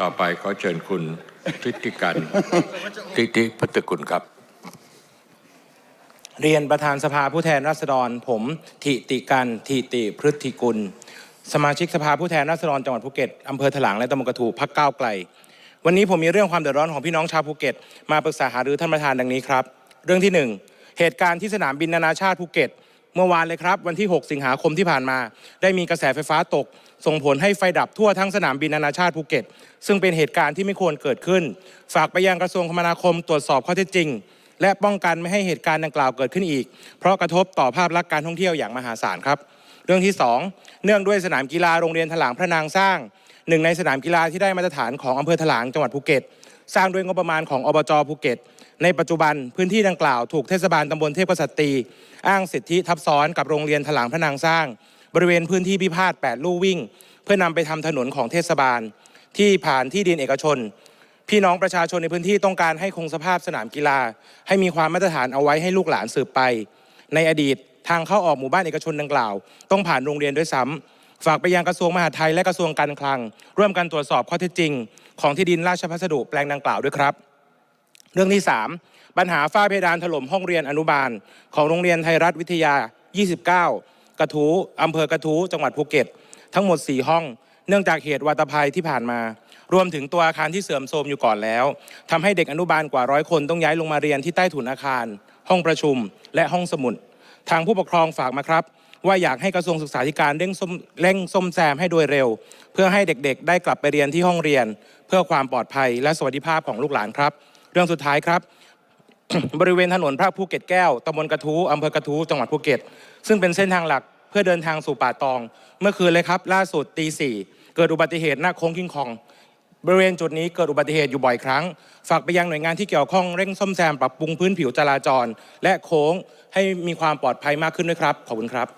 ต่อไปขอเชิญคุณทิติกันทิติพัตกุลครับ เรียนประธานสภาผู้แทนราษฎร ผมทิติกันทิติพฤติกุล สมาชิกสภาผู้แทนราษฎรจังหวัดภูเก็ตอำเภอถลางและตำบลกระทูพักก้าวไกล วันนี้ผมมีเรื่องความเดือดร้อนของพี่น้องชาวภูเก็ต มาปรึกษาหารือท่านประธานดังนี้ครับ เรื่องที่หนึ่ง เหตุการณ์ที่สนามบินนานาชาติภูเก็ต เมื่อวานเลยครับ วันที่ 6 สิงหาคมที่ผ่านมา ได้มีกระแสไฟฟ้าตก ส่งผลให้ไฟดับทั่วทั้งสนามบินนานาชาติภูเก็ต ซึ่งเป็นเหตุการณ์ที่ไม่ควรเกิดขึ้น ฝากไปยังกระทรวงคมนาคมตรวจสอบข้อเท็จจริง และป้องกันไม่ให้เหตุการณ์ดังกล่าวเกิดขึ้นอีก เพราะกระทบต่อภาพลักษณ์การท่องเที่ยวอย่างมหาศาลครับ เรื่องที่ 2 เนื่องด้วยสนามกีฬาโรงเรียนถลางพระนางสร้างหนึ่งในสนามกีฬาที่ได้มาตรฐานของอำเภอถลางจังหวัดภูเก็ต สร้างด้วยงบประมาณของอบจภูเก็ต ในปัจจุบันพื้นที่ดังกล่าวถูกเทศบาลตำบลเทพกษัตรี อ้างสิทธิทับซ้อนกับโรงเรียนถลางพระนางสร้าง บริเวณพื้นที่พิพาท8ลู่วิ่ง เพื่อนำไปทำถนนของเทศบาล ที่ผ่านที่ดินเอกชน พี่น้องประชาชนในพื้นที่ต้องการให้คงสภาพสนามกีฬา ให้มีความมาตรฐานเอาไว้ให้ลูกหลานสืบไป ในอดีตทางเข้าออกหมู่บ้านเอกชนดังกล่าว ต้องผ่านโรงเรียนด้วยซ้ำ ฝากไปยังกระทรวงมหาดไทยและกระทรวงการคลัง ร่วมกันตรวจสอบข้อเท็จจริง ของที่ดินราชพัสดุแปลงดังกล่าวด้วยครับ เรื่องที่ 3 ปัญหาฝ้าเพดานถล่มห้องเรียนอนุบาล ของโรงเรียนไทยรัฐวิทยา 29 กระทู้อำเภอกระทู้จังหวัดภูเก็ต ทั้งหมด 4 ห้อง เนื่องจากเหตุวาตภัยที่ผ่านมา รวมถึงตัวอาคารที่เสื่อมโทรมอยู่ก่อนแล้วทำให้เด็กอนุบาลกว่าร้อยคนต้องย้ายลงมาเรียนที่ใต้ถุนอาคาร ห้องประชุม และห้องสมุดทางผู้ปกครองฝากมาครับ ว่าอยากให้กระทรวงศึกษาธิการเร่งส้มเร่งส้มแซมให้โดยเร็ว เพื่อให้เด็กๆ ได้กลับไปเรียนที่ห้องเรียน เพื่อความปลอดภัยและสวัสดิภาพของลูกหลานครับ เรื่องสุดท้ายครับ บริเวณถนนพระภูเก็ตแก้วตำบลกระทู้อำเภอกระทู้จังหวัดภูเก็ต ซึ่งเป็นเส้นทางหลักเพื่อเดินทางสู่ป่าตอง เมื่อคืนเลยครับ ล่าสุดตีสี่เกิดอุบัติเหตุหน้าโค้งคิงคองบริเวณจุดนี้เกิดอุบัติเหตุอยู่บ่อยครั้ง ฝากไปยังหน่วยงานที่เกี่ยวข้องเร่งซ่อมแซมปรับปรุงพื้นผิวจราจร และโค้งให้มีความปลอดภัยมากขึ้นด้วยครับ ขอบคุณครับ